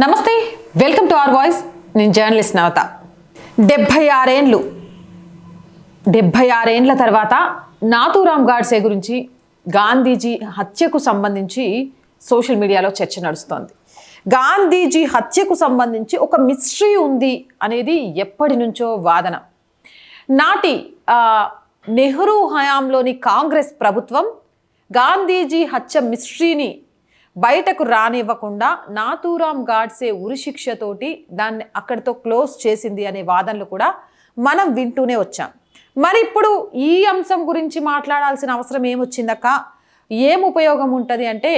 నమస్తే welcome to our voice. నేను journalist Navata. డెబ్భై ఆరేండ్లు. డెబ్భై ఆరేండ్ల తర్వాత నాతూరామ్ గాడ్సే గురించి గాంధీజీ హత్యకు సంబంధించి సోషల్ మీడియాలో చర్చ నడుస్తోంది. గాంధీజీ హత్యకు సంబంధించి ఒక మిస్టరీ ఉంది అనేది ఎప్పటి నుంచో వాదన. నాటి నెహ్రూ హయాంలోని కాంగ్రెస్ ప్రభుత్వం గాంధీజీ హత్య మిస్టరీని బయటకు రానివ్వకుండా నాతూరామ్ గాడ్సే ఉరిశిక్షతోటి దాన్ని అక్కడితో క్లోజ్ చేసింది అనే వాదనలు కూడా మనం వింటూనే వచ్చాం. మరి ఇప్పుడు ఈ అంశం గురించి మాట్లాడాల్సిన అవసరం ఏమొచ్చిందక్క? ఏం ఉపయోగం ఉంటుంది అంటే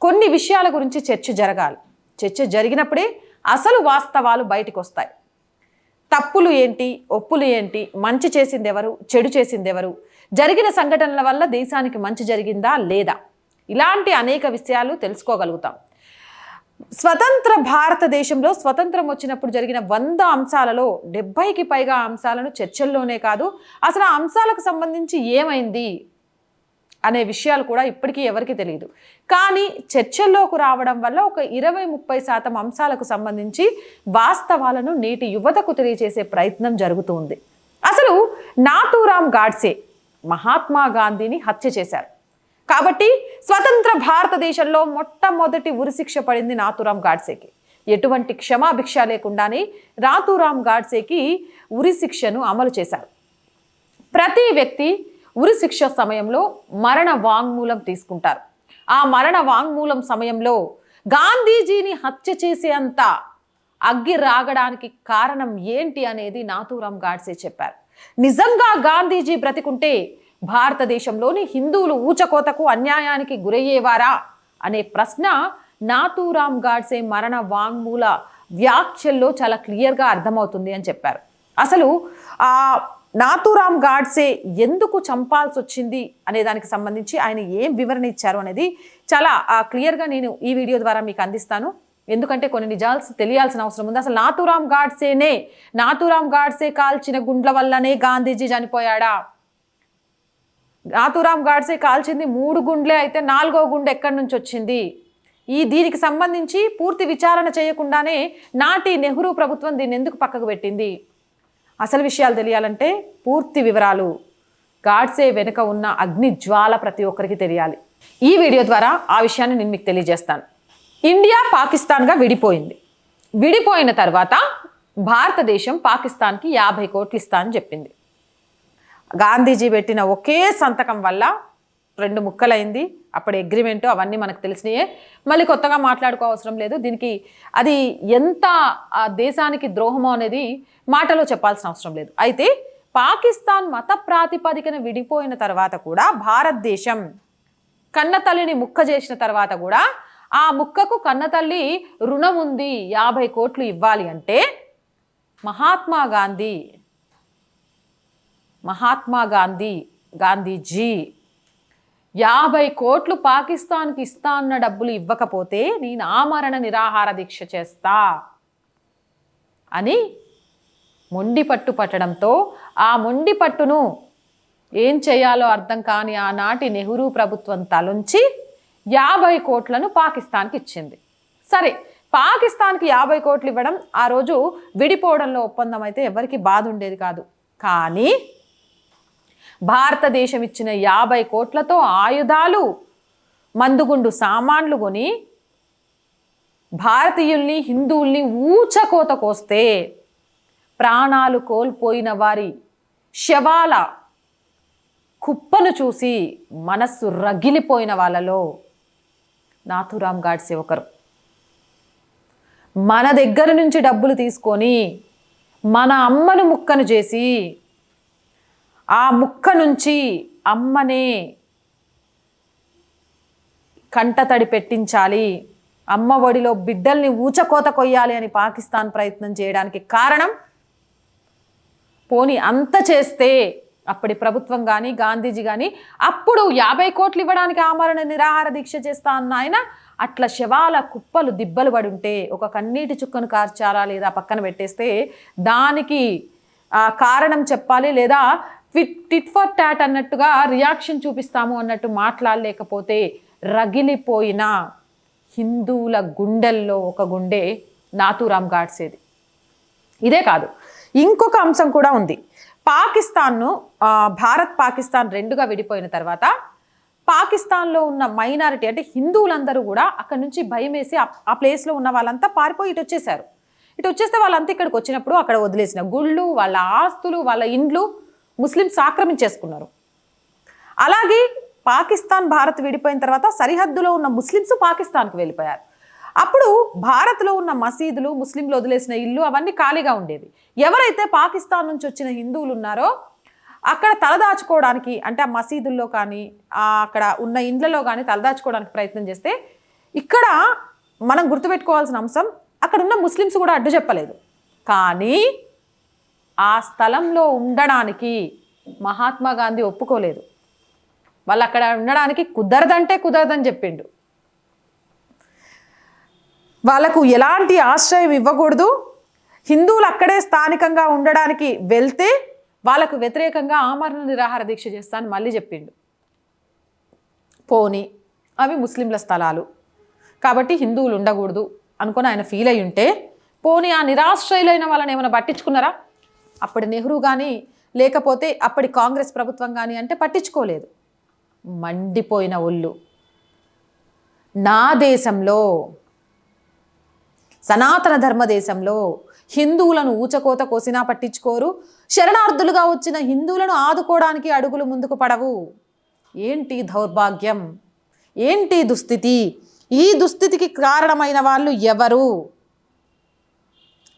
కొన్ని విషయాల గురించి చర్చ జరగాలి. చర్చ జరిగినప్పుడే అసలు వాస్తవాలు బయటకు వస్తాయి తప్పులు ఏంటి? ఒప్పులు ఏంటి? మంచి చేసింది ఎవరు చెడు చేసింది ఎవరు జరిగిన సంఘటనల వల్ల దేశానికి మంచి జరిగిందా లేదా? ఇలాంటి అనేక విషయాలు తెలుసుకోగలుగుతాం. స్వతంత్ర భారతదేశంలో స్వతంత్రం వచ్చినప్పుడు జరిగిన వంద అంశాలలో డెబ్బైకి పైగా అంశాలను చర్చల్లోనే కాదు అసలు ఆ అంశాలకు సంబంధించి ఏమైంది అనే విషయాలు కూడా ఇప్పటికీ ఎవరికి తెలియదు. కానీ చర్చల్లోకి రావడం వల్ల ఒక ఇరవై ముప్పై శాతం అంశాలకు సంబంధించి వాస్తవాలను నేటి యువతకు తెలియజేసే ప్రయత్నం జరుగుతుంది అసలు నాటూరామ్ గాడ్సే మహాత్మా గాంధీని హత్య చేశారు. కాబట్టి స్వతంత్ర భారతదేశంలో మొట్టమొదటి ఉరిశిక్ష పడింది నాథూరామ్ గాడ్సేకి. ఎటువంటి క్షమాభిక్ష లేకుండానే రాతురామ్ గాడ్సేకి ఉరిశిక్షను అమలు చేశారు. ప్రతి వ్యక్తి ఉరిశిక్ష సమయంలో మరణ వాంగ్మూలం తీసుకుంటారు. ఆ మరణ వాంగ్మూలం సమయంలో గాంధీజీని హత్య చేసేంత అగ్గి రాగడానికి కారణం ఏంటి అనేది నాథూరామ్ గాడ్సే చెప్పారు. నిజంగా గాంధీజీ బ్రతికుంటే భారతదేశంలోని హిందువులు ఊచకోతకు అన్యాయానికి గురయ్యేవారా అనే ప్రశ్న నాథూరామ్ గాడ్సే మరణ వాంగ్మూల వ్యాఖ్యల్లో చాలా క్లియర్గా అర్థమవుతుంది అని చెప్పారు. అసలు ఆ నాతూరామ్ గాడ్సే ఎందుకు చంపాల్సి వచ్చింది అనే దానికి సంబంధించి ఆయన ఏం వివరణ ఇచ్చారు అనేది చాలా ఆ, క్లియర్గా నేను ఈ వీడియో ద్వారా మీకు అందిస్తాను. ఎందుకంటే కొన్ని నిజాలు తెలియాల్సిన అవసరం ఉంది. అసలు నాతూరామ్ గాడ్సేనే నాతూరామ్ గాడ్సే కాల్చిన గుండ్ల వల్లనే గాంధీజీ చనిపోయాడా? నాథూరామ్ గాడ్సే కాల్చింది మూడు గుండ్లే అయితే నాలుగో గుండె ఎక్కడి నుంచి వచ్చింది? ఈ దీనికి సంబంధించి పూర్తి విచారణ చేయకుండానే నాటి నెహ్రూ ప్రభుత్వం దీన్ని ఎందుకు పక్కకు పెట్టింది? అసలు విషయాలు తెలియాలంటే పూర్తి వివరాలు. గాడ్సే వెనుక ఉన్న అగ్ని జ్వాల ప్రతి ఒక్కరికి తెలియాలి. ఈ వీడియో ద్వారా ఆ విషయాన్ని నేను మీకు తెలియజేస్తాను. ఇండియా పాకిస్తాన్గా విడిపోయింది. విడిపోయిన తర్వాత భారతదేశం పాకిస్తాన్కి యాభై కోట్లు ఇస్తా అని చెప్పింది. గాంధీజీ పెట్టిన ఒకే సంతకం వల్ల రెండు ముక్కలైంది. అప్పుడు అగ్రిమెంట్ అవన్నీ మనకు తెలిసినాయే. మళ్ళీ కొత్తగా మాట్లాడుకో అవసరం లేదు. దీనికి అది ఎంత దేశానికి ద్రోహమో అనేది మాటలో చెప్పాల్సిన అవసరం లేదు. అయితే పాకిస్తాన్ మత ప్రాతిపదికన విడిపోయిన తర్వాత కూడా భారతదేశం కన్నతల్లిని ముక్క చేసిన తర్వాత కూడా ఆ ముక్కకు కన్నతల్లి రుణం ఉంది యాభై కోట్లు ఇవ్వాలి అంటే మహాత్మా గాంధీ మహాత్మా గాంధీ గాంధీజీ యాభై కోట్లు పాకిస్తాన్కి ఇస్తా అన్న డబ్బులు ఇవ్వకపోతే నేను ఆమరణ నిరాహార దీక్ష చేస్తా అని మొండి పట్టు పట్టడంతో ఆ మొండి పట్టును ఏం చేయాలో అర్థం కాని ఆనాటి నెహ్రూ ప్రభుత్వం తలుంచి యాభై కోట్లను పాకిస్తాన్కి ఇచ్చింది. సరే పాకిస్తాన్కి యాభై కోట్లు ఇవ్వడం ఆ రోజు విడిపోవడంలో ఒప్పందం అయితే ఎవరికి బాధ ఉండేది కాదు. కానీ భారతదేశం ఇచ్చిన యాభై కోట్లతో ఆయుధాలు మందుగుండు సామాన్లు కొని భారతీయుల్ని హిందువుల్ని ఊచకోత కోస్తే ప్రాణాలు కోల్పోయిన వారి శవాల కుప్పను చూసి మనస్సు రగిలిపోయిన వాళ్ళలో నాథురామ్ గాడ్సే ఒకరు మన దగ్గర నుంచి డబ్బులు తీసుకొని మన అమ్మను ముక్కను చేసి ఆ ముక్క నుంచి అమ్మనే కంటతడి పెట్టించాలి. అమ్మ ఒడిలో బిడ్డల్ని ఊచకోత కొయ్యాలి అని పాకిస్తాన్ ప్రయత్నం చేయడానికి కారణం పోని అంత చేస్తే అప్పటి ప్రభుత్వం కానీ గాంధీజీ కానీ అప్పుడు యాభై కోట్లు ఇవ్వడానికి ఆమరణ నిరాహార దీక్ష చేస్తా అన్న ఆయన అట్లా శవాల కుప్పలు దిబ్బలు పడి ఉంటే ఒక కన్నీటి చుక్కను కార్చాలా లేదా పక్కన పెట్టేస్తే దానికి కారణం చెప్పాలి లేదా ట్విట్ టిట్ ఫర్ టాట్ అన్నట్టుగా రియాక్షన్ చూపిస్తాము అన్నట్టు మాట్లాడలేకపోతే రగిలిపోయిన హిందువుల గుండెల్లో ఒక గుండె నాతూరామ్ గాడ్సేది. ఇదే కాదు ఇంకొక అంశం కూడా ఉంది. పాకిస్తాన్ను భారత్ పాకిస్తాన్ రెండుగా విడిపోయిన తర్వాత పాకిస్తాన్లో ఉన్న మైనారిటీ అంటే హిందువులందరూ కూడా అక్కడ నుంచి భయం వేసి ఆ ప్లేస్లో ఉన్న వాళ్ళంతా పారిపోయి ఇటు వచ్చేసారు ఇటు వచ్చేస్తే వాళ్ళంతా ఇక్కడికి వచ్చినప్పుడు అక్కడ వదిలేసిన గుళ్ళు వాళ్ళ ఆస్తులు వాళ్ళ ఇండ్లు ముస్లిమ్స్ ఆక్రమించేసుకున్నారు. అలాగే పాకిస్తాన్ భారత్ విడిపోయిన తర్వాత సరిహద్దులో ఉన్న ముస్లిమ్స్ పాకిస్తాన్కి వెళ్ళిపోయారు. అప్పుడు భారత్లో ఉన్న మసీదులు ముస్లింలు వదిలేసిన ఇల్లు అవన్నీ ఖాళీగా ఉండేవి. ఎవరైతే పాకిస్తాన్ నుంచి వచ్చిన హిందువులు ఉన్నారో అక్కడ తలదాచుకోవడానికి అంటే ఆ మసీదుల్లో కానీ అక్కడ ఉన్న ఇండ్లలో కానీ తలదాచుకోవడానికి ప్రయత్నం చేస్తే ఇక్కడ మనం గుర్తుపెట్టుకోవాల్సిన అంశం అక్కడ ఉన్న ముస్లిమ్స్ కూడా అడ్డు చెప్పలేదు. కానీ ఆ స్థలంలో ఉండడానికి మహాత్మా గాంధీ ఒప్పుకోలేదు. వాళ్ళు అక్కడ ఉండడానికి కుదరదంటే కుదరదని చెప్పిండు. వాళ్ళకు ఎలాంటి ఆశ్రయం ఇవ్వకూడదు. హిందువులు అక్కడే స్థానికంగా ఉండడానికి వెళ్తే వాళ్ళకు వ్యతిరేకంగా ఆమరణ నిరాహార దీక్ష చేస్తాను మళ్ళీ చెప్పిండు. పోని అవి ముస్లింల స్థలాలు. కాబట్టి హిందువులు ఉండకూడదు అనుకొని ఆయన ఫీల్ అయి ఉంటే పోని ఆ నిరాశ్రయులైన వాళ్ళని ఏమైనా పట్టించుకున్నారా? అప్పటి నెహ్రూ కానీ లేకపోతే అప్పటి కాంగ్రెస్ ప్రభుత్వం కానీ అంటే పట్టించుకోలేదు. మండిపోయిన ఒళ్ళు. నా దేశంలో సనాతన ధర్మ దేశంలో హిందువులను ఊచకోత కోసినా పట్టించుకోరు. శరణార్థులుగా వచ్చిన హిందువులను ఆదుకోవడానికి అడుగులు ముందుకు పడవు. ఏంటి దౌర్భాగ్యం? ఏంటి దుస్థితి? ఈ దుస్థితికి కారణమైన వాళ్ళు ఎవరు?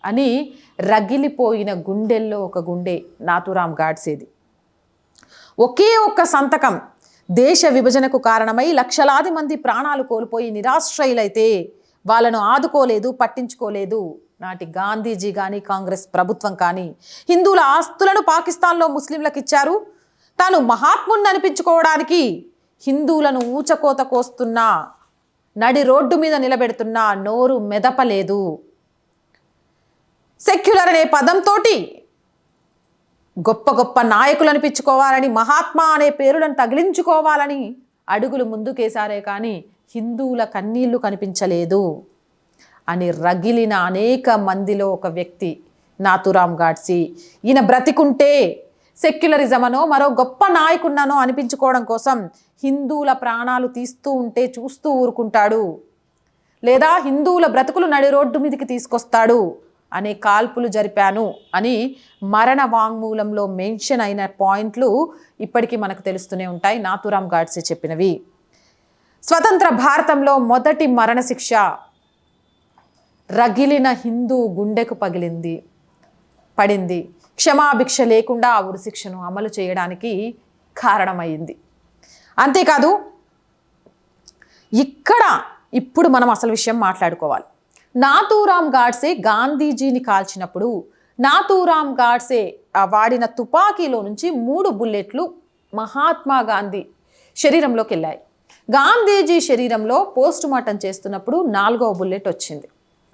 అని రగిలిపోయిన గుండెల్లో ఒక గుండె నాతురామ్ గాడ్సేది. ఒకే ఒక్క సంతకం దేశ విభజనకు కారణమై లక్షలాది మంది ప్రాణాలు కోల్పోయి నిరాశ్రయులైతే వాళ్ళను ఆదుకోలేదు పట్టించుకోలేదు. నాటి గాంధీజీ కానీ కాంగ్రెస్ ప్రభుత్వం కానీ హిందువుల ఆస్తులను పాకిస్తాన్లో ముస్లింలకు ఇచ్చారు తాను మహాత్ముని అనిపించుకోవడానికి హిందువులను ఊచకోత కోస్తున్నా నడి రోడ్డు మీద నిలబెడుతున్నా నోరు మెదపలేదు. సెక్యులర్ అనే పదంతోటి గొప్ప గొప్ప నాయకులు అనిపించుకోవాలని మహాత్మా అనే పేరులను తగిలించుకోవాలని అడుగులు ముందుకేశారే కానీ హిందువుల కన్నీళ్ళు కనిపించలేదు అని రగిలిన అనేక మందిలో ఒక వ్యక్తి నాతురామ్ గాడ్సీ. ఈయన బ్రతికుంటే సెక్యులరిజం అనో మరో గొప్ప నాయకున్ననో అనిపించుకోవడం కోసం హిందువుల ప్రాణాలు తీస్తూ ఉంటే చూస్తూ ఊరుకుంటాడు. లేదా హిందువుల బ్రతుకులు నడి రోడ్డు మీదకి తీసుకొస్తాడు. అనే కాల్పులు జరిపాను అని మరణ వాంగ్మూలంలో మెన్షన్ అయిన పాయింట్లు ఇప్పటికీ మనకు తెలుస్తూనే ఉంటాయి. నాతురామ్ గాడ్సే చెప్పినవి. స్వతంత్ర భారతంలో మొదటి మరణశిక్ష రగిలిన హిందూ గుండెకు పగిలింది పడింది. క్షమాభిక్ష లేకుండా ఆ ఉరిశిక్షను అమలు చేయడానికి కారణమైంది. అంతేకాదు ఇక్కడ ఇప్పుడు మనం అసలు విషయం మాట్లాడుకోవాలి. నాతూరామ్ గాడ్సే గాంధీజీని కాల్చినప్పుడు నాతూరామ్ గాడ్సే వాడిన తుపాకీలో నుంచి మూడు బుల్లెట్లు మహాత్మా గాంధీ శరీరంలోకి వెళ్ళాయి. గాంధీజీ శరీరంలో పోస్ట్ మార్టం చేస్తున్నప్పుడు నాలుగో బుల్లెట్ వచ్చింది.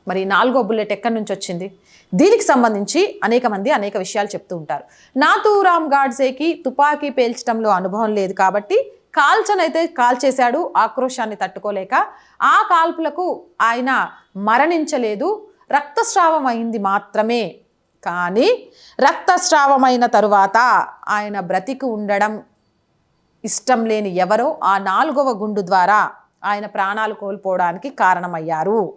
మరి నాలుగో బుల్లెట్ ఎక్కడి నుంచి వచ్చింది? దీనికి సంబంధించి అనేక మంది అనేక విషయాలు చెప్తూ ఉంటారు. నాతూరామ్ గాడ్సేకి తుపాకీ పేల్చడంలో అనుభవం లేదు కాబట్టి కాల్చనైతే కాల్చేశాడు ఆక్రోశాన్ని తట్టుకోలేక ఆ కాల్పులకు ఆయన మరణించలేదు. రక్తస్రావం అయింది మాత్రమే. కానీ రక్తస్రావమైన తరువాత ఆయన బ్రతికి ఉండడం ఇష్టం లేని ఎవరో ఆ నాలుగవ గుండు ద్వారా ఆయన ప్రాణాలు కోల్పోవడానికి కారణమయ్యారు.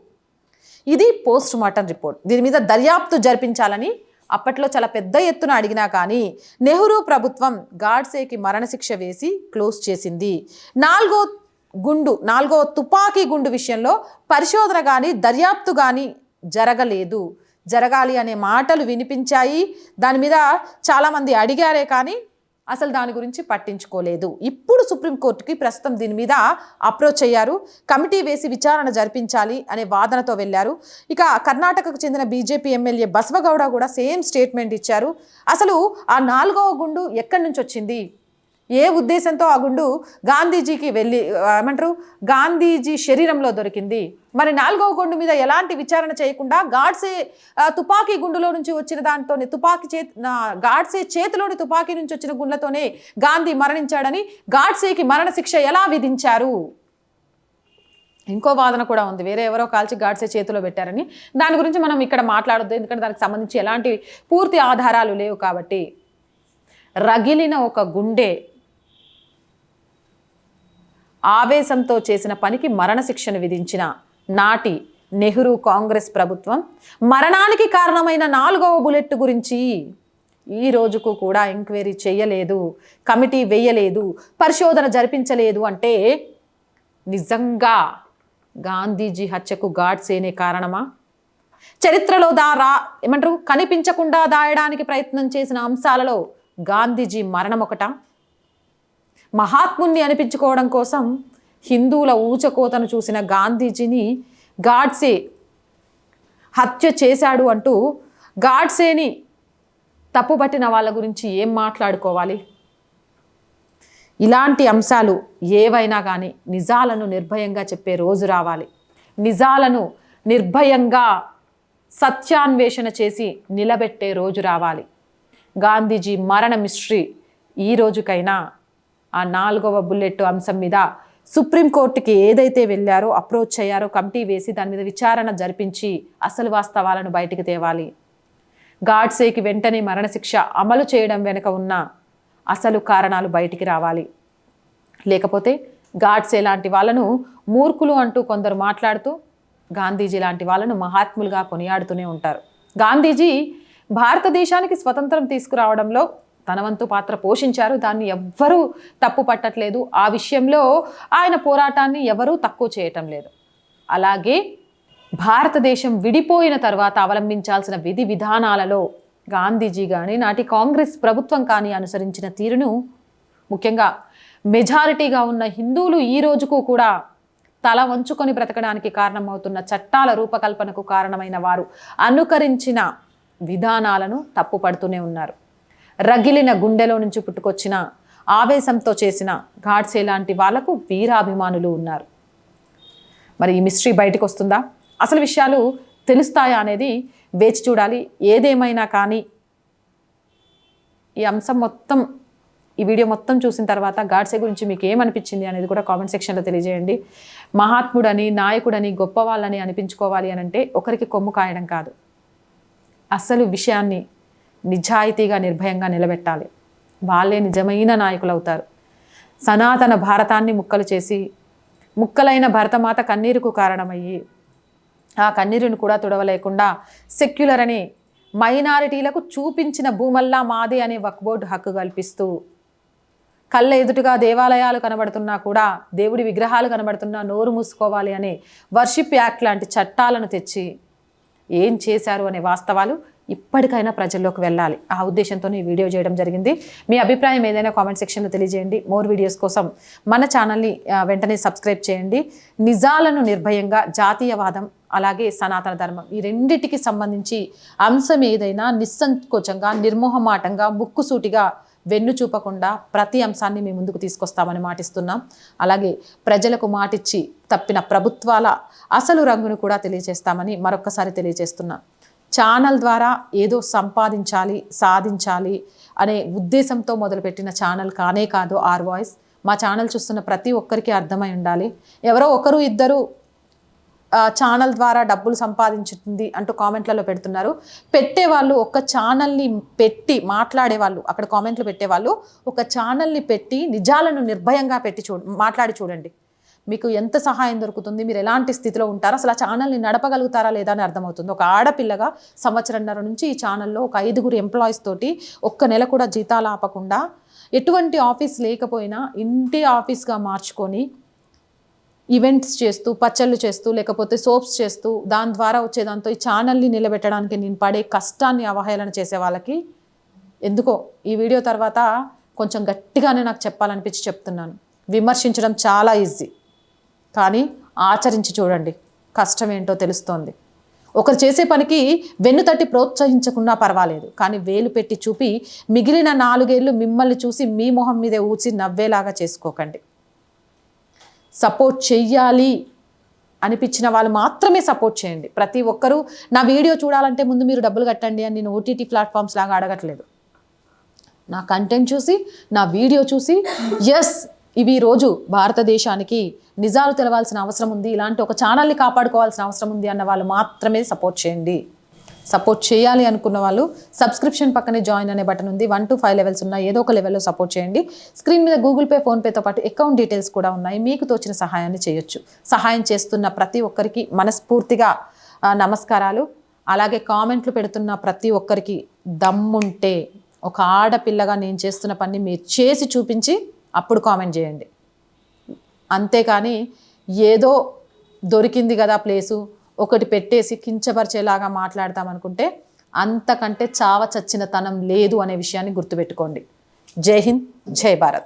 ఇది పోస్ట్ మార్టం రిపోర్ట్. దీని మీద దర్యాప్తు జరిపించాలని అప్పట్లో చాలా పెద్ద ఎత్తున అడిగినా కానీ నెహ్రూ ప్రభుత్వం గాడ్సేకి మరణశిక్ష వేసి క్లోజ్ చేసింది. నాలుగో గుండు నాలుగో తుపాకీ గుండు విషయంలో పరిశోధన కానీ దర్యాప్తు కానీ జరగలేదు. జరగాలి అనే మాటలు వినిపించాయి. దాని మీద చాలామంది అడిగారే కానీ అసలు దాని గురించి పట్టించుకోలేదు. ఇప్పుడు సుప్రీంకోర్టుకి ప్రస్తుతం దీని మీద అప్రోచ్ అయ్యారు. కమిటీ వేసి విచారణ జరిపించాలి అనే వాదనతో వెళ్ళారు. ఇక కర్ణాటకకు చెందిన బీజేపీ ఎమ్మెల్యే బసవగౌడ కూడా సేమ్ స్టేట్మెంట్ ఇచ్చారు. అసలు ఆ నాలుగవ గుండు ఎక్కడి నుంచి వచ్చింది? ఏ ఉద్దేశంతో ఆ గుండు గాంధీజీకి వెళ్ళి ఏమంటారు? గాంధీజీ శరీరంలో దొరికింది. మరి నాలుగవ గుండు మీద ఎలాంటి విచారణ చేయకుండా గాడ్సే తుపాకీ గుండులో నుంచి వచ్చిన దానితోనే తుపాకీ చేతి నా గాడ్సే చేతిలోని తుపాకీ నుంచి వచ్చిన గుండ్లతోనే గాంధీ మరణించాడని గాడ్సేకి మరణశిక్ష ఎలా విధించారు? ఇంకో వాదన కూడా ఉంది. వేరే ఎవరో కాల్చి గాడ్సే చేతిలో పెట్టారని. దాని గురించి మనం ఇక్కడ మాట్లాడొద్దు. ఎందుకంటే దానికి సంబంధించి ఎలాంటి పూర్తి ఆధారాలు లేవు కాబట్టి. రగిలిన ఒక గుండె ఆవేశంతో చేసిన పనికి మరణశిక్షను విధించిన నాటి నెహ్రూ కాంగ్రెస్ ప్రభుత్వం మరణానికి కారణమైన నాలుగవ బుల్లెట్ గురించి ఈ రోజుకు కూడా ఎంక్వైరీ చేయలేదు కమిటీ వేయలేదు పరిశోధన జరిపించలేదు అంటే నిజంగా గాంధీజీ హత్యకు గాడ్సేనే కారణమా? చరిత్రలో దా రా ఏమంటారు? కనిపించకుండా దాయడానికి ప్రయత్నం చేసిన అంశాలలో గాంధీజీ మరణం ఒకటా మహాత్ముణ్ణి అనిపించుకోవడం కోసం హిందువుల ఊచకోతను చూసిన గాంధీజీని గాడ్సే హత్య చేశాడు అంటూ గాడ్సేని తప్పుపట్టిన వాళ్ళ గురించి ఏం మాట్లాడుకోవాలి? ఇలాంటి అంశాలు ఏవైనా కానీ నిజాలను నిర్భయంగా చెప్పే రోజు రావాలి. నిజాలను నిర్భయంగా సత్యాన్వేషణ చేసి నిలబెట్టే రోజు రావాలి. గాంధీజీ మరణ మిస్ట్రీ ఈ రోజుకైనా ఆ నాలుగవ బుల్లెట్ అంశం మీద సుప్రీంకోర్టుకి ఏదైతే వెళ్ళారో అప్రోచ్ అయ్యారో కమిటీ వేసి దాని మీద విచారణ జరిపించి అసలు వాస్తవాలను బయటికి తేవాలి. గాడ్సేకి వెంటనే మరణశిక్ష అమలు చేయడం వెనుక ఉన్న అసలు కారణాలు బయటికి రావాలి. లేకపోతే గాడ్సే లాంటి వాళ్ళను మూర్ఖులు అంటూ కొందరు మాట్లాడుతూ గాంధీజీ లాంటి వాళ్ళను మహాత్ములుగా కొనియాడుతూనే ఉంటారు. గాంధీజీ భారతదేశానికి స్వతంత్రం తీసుకురావడంలో తన వంతు పాత్ర పోషించారు. దాన్ని ఎవ్వరూ తప్పు పట్టట్లేదు. ఆ విషయంలో ఆయన పోరాటాన్ని ఎవరూ తక్కువ చేయటం లేదు. అలాగే భారతదేశం విడిపోయిన తర్వాత అవలంబించాల్సిన విధి విధానాలలో గాంధీజీ కానీ నాటి కాంగ్రెస్ ప్రభుత్వం కానీ అనుసరించిన తీరును ముఖ్యంగా మెజారిటీగా ఉన్న హిందువులు ఈ రోజుకు కూడా తల వంచుకొని బ్రతకడానికి కారణమవుతున్న చట్టాల రూపకల్పనకు కారణమైన వారు అనుకరించిన విధానాలను తప్పుపడుతూనే ఉన్నారు. రగిలిన గుండెలో నుంచి పుట్టుకొచ్చిన ఆవేశంతో చేసిన గాడ్సే లాంటి వాళ్ళకు వీరాభిమానులు ఉన్నారు. మరి ఈ మిస్టరీ బయటకు వస్తుందా? అసలు విషయాలు తెలుస్తాయా అనేది వేచి చూడాలి. ఏదేమైనా కానీ ఈ అంశం మొత్తం ఈ వీడియో మొత్తం చూసిన తర్వాత గాడ్సే గురించి మీకు ఏమనిపించింది అనేది కూడా కామెంట్ సెక్షన్లో తెలియజేయండి. మహాత్ముడని నాయకుడని గొప్పవాళ్ళని అనిపించుకోవాలి అని అంటే ఒకరికి కొమ్ము కాయడం కాదు. అసలు విషయాన్ని నిజాయితీగా నిర్భయంగా నిలబెట్టాలి. వాళ్ళే నిజమైన నాయకులు అవుతారు సనాతన భారతాన్ని ముక్కలు చేసి ముక్కలైన భరతమాత కన్నీరుకు కారణమయ్యి ఆ కన్నీరుని కూడా తుడవలేకుండా సెక్యులర్ అని మైనారిటీలకు చూపించిన భూమల్లా మాదే అనే వక్బోర్డు హక్కు కల్పిస్తూ కళ్ళ ఎదుటిగా దేవాలయాలు కనబడుతున్నా కూడా దేవుడి విగ్రహాలు కనబడుతున్నా నోరు మూసుకోవాలి అనే వర్షిప్ యాక్ట్ లాంటి చట్టాలను తెచ్చి ఏం చేశారు అనే వాస్తవాలు ఇప్పటికైనా ప్రజల్లోకి వెళ్ళాలి. ఆ ఉద్దేశంతో ఈ వీడియో చేయడం జరిగింది. మీ అభిప్రాయం ఏదైనా కామెంట్ సెక్షన్లో తెలియజేయండి. మోర్ వీడియోస్ కోసం మన ఛానల్ని వెంటనే సబ్స్క్రైబ్ చేయండి. నిజాలను నిర్భయంగా జాతీయవాదం అలాగే సనాతన ధర్మం ఈ రెండిటికి సంబంధించి అంశం ఏదైనా నిస్సంకోచంగా నిర్మోహమాటంగా ముక్కుసూటిగా వెన్ను చూపకుండా ప్రతి అంశాన్ని మీ ముందుకు తీసుకొస్తామని మాటిస్తున్నాం. అలాగే ప్రజలకు మాటిచ్చి తప్పిన ప్రభుత్వాల అసలు రంగును కూడా తెలియజేస్తామని మరొక్కసారి తెలియజేస్తున్నాం. ఛానల్ ద్వారా ఏదో సంపాదించాలి సాధించాలి అనే ఉద్దేశంతో మొదలుపెట్టిన ఛానల్ కానే కాదు ఆర్ వాయిస్. మా ఛానల్ చూస్తున్న ప్రతి ఒక్కరికి అర్థమై ఉండాలి. ఎవరో ఒకరు ఇద్దరు ఛానల్ ద్వారా డబ్బులు సంపాదించుతుంది అంటూ కామెంట్లలో పెడుతున్నారు. పెట్టేవాళ్ళు ఒక ఛానల్ని పెట్టి మాట్లాడే వాళ్ళు అక్కడ కామెంట్లు పెట్టేవాళ్ళు ఒక ఛానల్ని పెట్టి నిజాలను నిర్భయంగా పెట్టి చూ మాట్లాడి చూడండి. మీకు ఎంత సహాయం దొరుకుతుంది? మీరు ఎలాంటి స్థితిలో ఉంటారో? అసలు ఆ ఛానల్ని నడపగలుగుతారా లేదా అని అర్థమవుతుంది. ఒక ఆడపిల్లగా సంవత్సరంన్నర నుంచి ఈ ఛానల్లో ఒక ఐదుగురు ఎంప్లాయీస్ తోటి ఒక్క నెల కూడా జీతాలు ఆపకుండా ఎటువంటి ఆఫీస్ లేకపోయినా ఇంటి ఆఫీస్గా మార్చుకొని ఈవెంట్స్ చేస్తూ పచ్చళ్ళు చేస్తూ లేకపోతే సోప్స్ చేస్తూ దాని ద్వారా వచ్చేదాంతో ఈ ఛానల్ని నిలబెట్టడానికి నేను పడే కష్టాన్ని అవహేళన చేసే వాళ్ళకి ఎందుకో ఈ వీడియో తర్వాత కొంచెం గట్టిగానే నాకు చెప్పాలనిపించి చెప్తున్నాను. విమర్శించడం చాలా ఈజీ కానీ ఆచరించి చూడండి. కష్టం ఏంటో తెలుస్తోంది. ఒకరు చేసే పనికి వెన్ను తట్టి ప్రోత్సహించకున్నా పర్వాలేదు. కానీ వేలు పెట్టి చూపి మిగిలిన నాలుగేళ్ళు మిమ్మల్ని చూసి మీ మొహం మీదే ఊచి నవ్వేలాగా చేసుకోకండి. సపోర్ట్ చెయ్యాలి అనిపించిన వాళ్ళు మాత్రమే సపోర్ట్ చేయండి. ప్రతి ఒక్కరూ నా వీడియో చూడాలంటే ముందు మీరు డబ్బులు కట్టండి అని నేను ఓటీటీ ప్లాట్ఫామ్స్ లాగా అడగట్లేదు. నా కంటెంట్ చూసి నా వీడియో చూసి ఎస్ ఇవి రోజు భారతదేశానికి నిజాలు తెలవాల్సిన అవసరం ఉంది. ఇలాంటి ఒక ఛానల్ని కాపాడుకోవాల్సిన అవసరం ఉంది అన్న వాళ్ళు మాత్రమే సపోర్ట్ చేయండి. సపోర్ట్ చేయాలి అనుకున్న వాళ్ళు సబ్స్క్రిప్షన్ పక్కనే జాయిన్ అనే బటన్ ఉంది. వన్ టు ఫైవ్ లెవెల్స్ ఉన్నాయి ఏదో ఒక లెవెల్లో సపోర్ట్ చేయండి. స్క్రీన్ మీద గూగుల్ పే ఫోన్పేతో పాటు అకౌంట్ డీటెయిల్స్ కూడా ఉన్నాయి. మీకు తోచిన సహాయాన్ని చేయొచ్చు. సహాయం చేస్తున్న ప్రతి ఒక్కరికి మనస్ఫూర్తిగా నమస్కారాలు. అలాగే కామెంట్లు పెడుతున్న ప్రతి ఒక్కరికి దమ్ముంటే ఒక ఆడపిల్లగా నేను చేస్తున్న పని మీరు చేసి చూపించి అప్పుడు కామెంట్ చేయండి. అంతేకాని ఏదో దొరికింది కదా ప్లేసు ఒకటి పెట్టేసి కించపరిచేలాగా మాట్లాడతామనుకుంటే అంతకంటే చావ చచ్చిన తనం లేదు అనే విషయాన్ని గుర్తుపెట్టుకోండి. జై హింద్ జై భారత్.